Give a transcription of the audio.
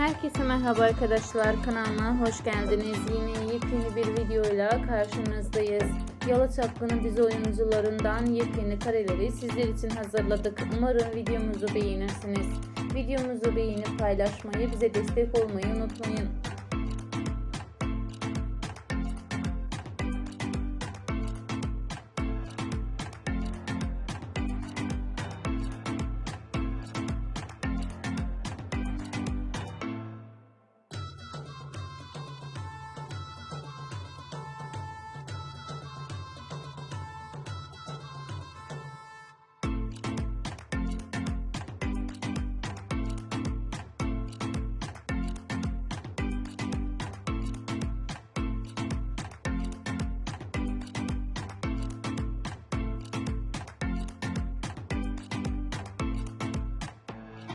Herkese merhaba arkadaşlar kanalıma hoş geldiniz. Yine yepyeni bir videoyla karşınızdayız. Yalı Çapkını dizi oyuncularından yepyeni kareleri sizler için hazırladık. Umarım videomuzu beğenirsiniz. Videomuzu beğenip paylaşmayı, bize destek olmayı unutmayın.